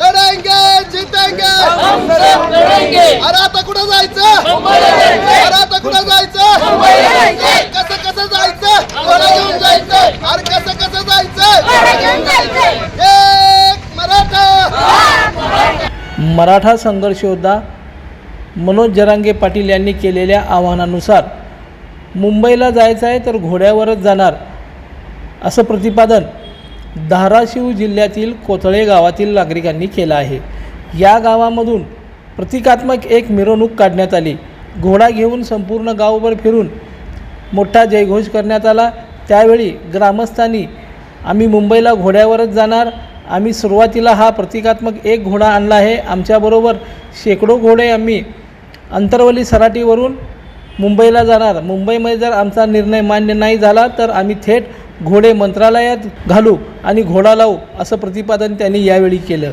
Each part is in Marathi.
लड़ेंगे जीतेंगे! हम सब लढेंगे अरे कुठं जायचं? कुठं जायचं. कसं कसं जायचं? घोडा घेऊन जायचं अरे कसं कसं जायचं एक मराठा. मराठा संघर्ष योद्धा मनोज जरांगे पाटील यांनी केलेल्या आवाहनानुसार मुंबईला जायचं आहे तर घोड्यावरच जाणार. असं प्रतिपादन धाराशिव जिल्ह्यातील कोथळे गावातील नागरिकांनी केलं आहे. या गावामधून प्रतिकात्मक एक मिरवणूक काढण्यात आली. घोडा घेऊन संपूर्ण गावभर फिरून मोठा जयघोष करण्यात आला. त्यावेळी ग्रामस्थांनी आम्ही मुंबईला घोड्यावरच जाणार. आम्ही सुरुवातीला हा प्रतिकात्मक एक घोडा आणला आहे. आमच्याबरोबर शेकडो घोडे आम्ही अंतरवली सराटीवरून मुंबईला जाणार. मुंबईमध्ये जर आमचा निर्णय मान्य नाही झाला तर आम्ही थेट घोडे मंत्रालयात घालू आणि घोडा लावू असं प्रतिपादन त्यांनी यावेळी केलं.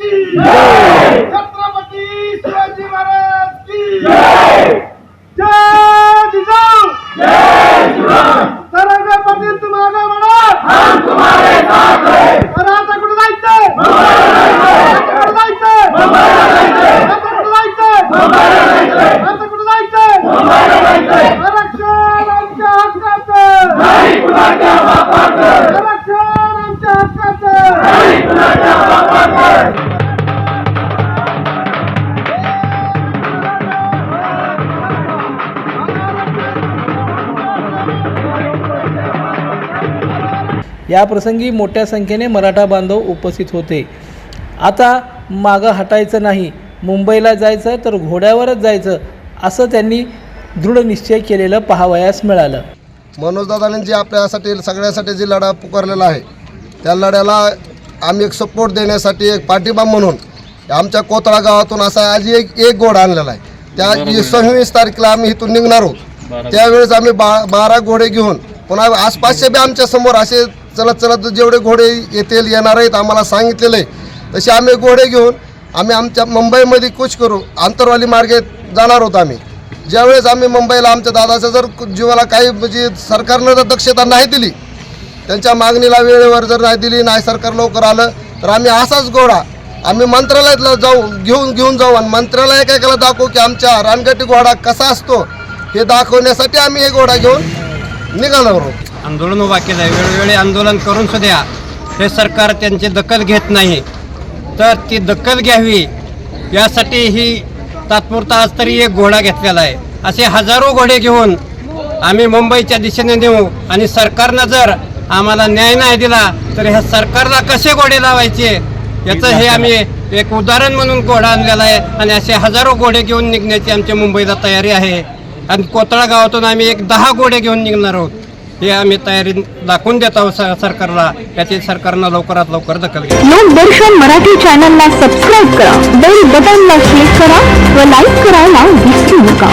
की छत्रपती शिवाजी महाराज की जय! जिजाऊ! तरंगे पाटील तुम आगे बढ़ो हम तुम्हारे साथ और आता कुठं जायचंय? आता कुठं जायचंय? आता कुठं जायचंय? आता कुठं जायचंय? आरक्षण आमच्या हक्काचं! या प्रसंगी मोठ्या संख्येने मराठा बांधव उपस्थित होते. आता मागं हटायचं नाही मुंबईला जायचं तर घोड्यावरच जायचं असं त्यांनी दृढ निश्चय केलेलं पाहावयास मिळालं. मनोजदादांनी जे आपल्यासाठी सगळ्यासाठी जे लढा पुकारलेला आहे त्या लढ्याला आम्ही एक सपोर्ट देण्यासाठी एक पाठिंबा म्हणून आमच्या कोतळा गावातून असा आज एक एक घोडा आणलेला आहे. त्या सव्वीस तारखेला आम्ही इथून निघणार आहोत. त्यावेळेस आम्ही बा बारा घोडे घेऊन पुन्हा आसपासचे बी आमच्यासमोर असे चलत चलत जेवढे घोडे येतील येणार आहेत आम्हाला सांगितलेले आहे. तसे आम्ही घोडे घेऊन आम्ही आमच्या मुंबईमध्ये कूच करू आंतरवाली मार्गे जाणार आहोत आम्ही. ज्यावेळेस आम्ही मुंबईला आमच्या दादाच्या जर जीवाला काही म्हणजे सरकारनं जर दक्षता नाही दिली त्यांच्या मागणीला वेळेवर जर नाही दिली नाही सरकार लवकर आलं तर आम्ही असाच घोडा आम्ही मंत्रालयातला जाऊ घेऊन घेऊन जाऊ. आणि मंत्रालय काय केलं दाखवू की आमच्या रानगटी घोडा कसा असतो हे दाखवण्यासाठी आम्ही हे घोडा घेऊन निघालो आहोत. आंदोलन उभा केलं आहे. वेळोवेळी आंदोलन करून सुद्धा हे सरकार त्यांची दखल घेत नाही. तर ती दखल घ्यावी यासाठी ही तात्पुरता आज तरी एक घोडा घेतलेला आहे. असे हजारो घोडे घेऊन आम्ही मुंबईच्या दिशेने नेऊ आणि सरकारनं जर आम्हाला न्याय नाही दिला तर ह्या सरकारला कसे घोडे लावायचे? याचं हे आम्ही एक उदाहरण म्हणून घोडा आणलेला आहे आणि असे हजारो घोडे घेऊन निघण्याची आमच्या मुंबईला तयारी आहे. आणि कोतळा गावातून आम्ही एक दहा घोडे घेऊन निघणार आहोत. हे आम्ही तयारी दाखवून देत आहोत सरकारला. त्याची सरकारनं लवकरात लवकर दखल घ्या लोकदर्शन मराठी चॅनलला सबस्क्राईब करा. बेल बटनला क्लिक करा व लाईक करायला विसरू नका.